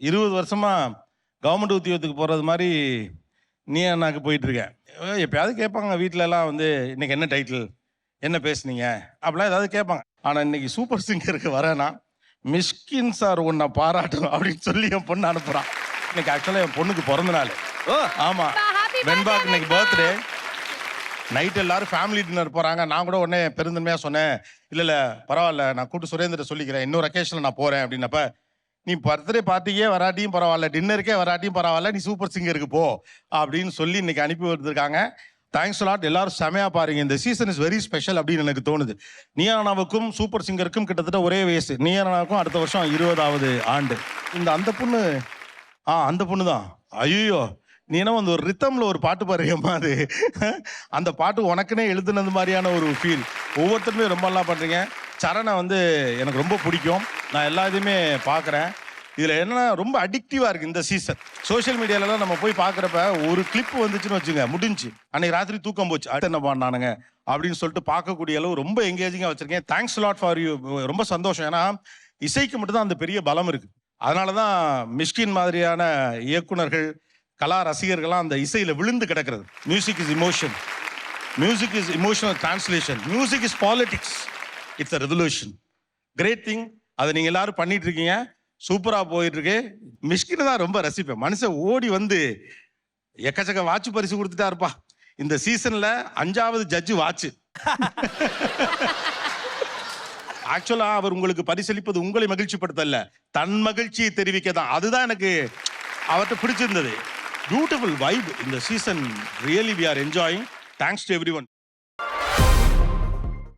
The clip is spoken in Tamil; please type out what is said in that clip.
இருபது வருஷமா கவர்மெண்ட் உத்தியோகத்துக்கு போகிறது மாதிரி நீ அண்ணாக்கு போயிட்டு இருக்கேன் அஹ் எப்பயாவது கேட்பாங்க வீட்ல எல்லாம் வந்து இன்னைக்கு என்ன டைட்டில் என்ன பேசுனீங்க? அப்படிலாம் ஏதாவது கேட்பாங்க. ஆனால் இன்னைக்கு சூப்பர் சிங்கருக்கு வரேன்னா மிஷ்கின் சார் உன்னை பாராட்டணும் அப்படின்னு சொல்லி என் பொண்ணு அனுப்புகிறான் இன்னைக்கு ஆக்சுவலாக என் பொண்ணுக்கு பிறந்த நாள். ஓ. ஆமாம் வெண்பாக்கு இன்னைக்கு பர்த்டே நைட் எல்லாரும் ஃபேமிலி டின்னர் போறாங்க. நான் கூட உடனே பெருந்தன்மையா சொன்னேன் இல்ல இல்ல பரவாயில்ல நான் கூட்டு சுரேந்திர சொல்லிக்கிறேன். இன்னொரு அக்கேஷன்ல நான் போறேன் அப்படின்னப்ப நீ பர்த்டே பார்ட்டிக்கே வராட்டியும் பரவாயில்ல டின்னருக்கே வராட்டியும் பரவாயில்ல நீ சூப்பர் சிங்கருக்கு போ அப்படின்னு சொல்லி இன்னைக்கு அனுப்பி வந்திருக்காங்க தேங்க்ஸ் லாட் எல்லாரும் செமையா பாருங்க. இந்த சீசன் இஸ் வெரி ஸ்பெஷல் அப்படின்னு எனக்கு தோணுது. நியானாவுக்கும் சூப்பர் சிங்கருக்கும் கிட்டத்தட்ட ஒரே வயசு. நியானாவுக்கும் அடுத்த வருஷம் இருபதாவது ஆண்டு. இந்த அந்த பொண்ணு ஆ அந்த பொண்ணு தான். ஐயோ நீ என்ன வந்து ஒரு ரித்தம்ல ஒரு பாட்டு பாருங்கம்மா அது? அந்த பாட்டு உனக்குனே எழுதுனது மாதிரியான ஒரு ஃபீல் ஒவ்வொருத்தருமே ரொம்ப நல்லா பண்ணுறீங்க சரணை வந்து எனக்கு ரொம்ப பிடிக்கும். நான் எல்லா பார்க்குறேன். இதில் என்னன்னா ரொம்ப அடிக்டிவாக இருக்குது இந்த சீசன் சோஷியல் மீடியாலலாம் நம்ம போய் பார்க்குறப்ப ஒரு கிளிப் வந்துச்சுன்னு வச்சுங்க முடிஞ்சு. அன்னைக்கு ராத்திரி தூக்கம் போச்சு. அடுத்து என்ன பண்ணானுங்க? அப்படின்னு சொல்லிட்டு பார்க்கக்கூடிய அளவு ரொம்ப எங்கேஜிங்காக வச்சுருக்கேன். தேங்க்ஸ் லாட் ஃபார் யூ ரொம்ப சந்தோஷம். ஏன்னா இசைக்கு மட்டும்தான் அந்த பெரிய பலம் இருக்குது அதனால தான் மிஷ்கின் மாதிரியான இயக்குனர்கள் கலா ரசிகர்கள்லாம் அந்த இசையில் விழுந்து கிடக்கிறது. Music is emotion music is emotional translation music is politics it's a revolution great thing அதை நீங்கள் எல்லாரும் பண்ணிட்டு இருக்கீங்க சூப்பராக போயிட்டு இருக்கு மிஷ்கின் தான் ரொம்ப ரசிப்பேன். மனுஷன் ஓடி வந்து எக்கச்சக்க வாட்ச் பரிசு கொடுத்துட்டா இருப்பா இந்த சீசன்ல அஞ்சாவது ஜட்ஜு வாட்ச். ஆக்சுவலா அவர் உங்களுக்கு பரிசளிப்பது உங்களை மகிழ்ச்சிப்படுத்தல தன் மகிழ்ச்சியை தெரிவிக்க தான் அதுதான் எனக்கு அவர்கிட்ட பிடிச்சிருந்தது. பியூட்டிஃபுல் வைப் இந்த season really we are enjoying thanks to everyone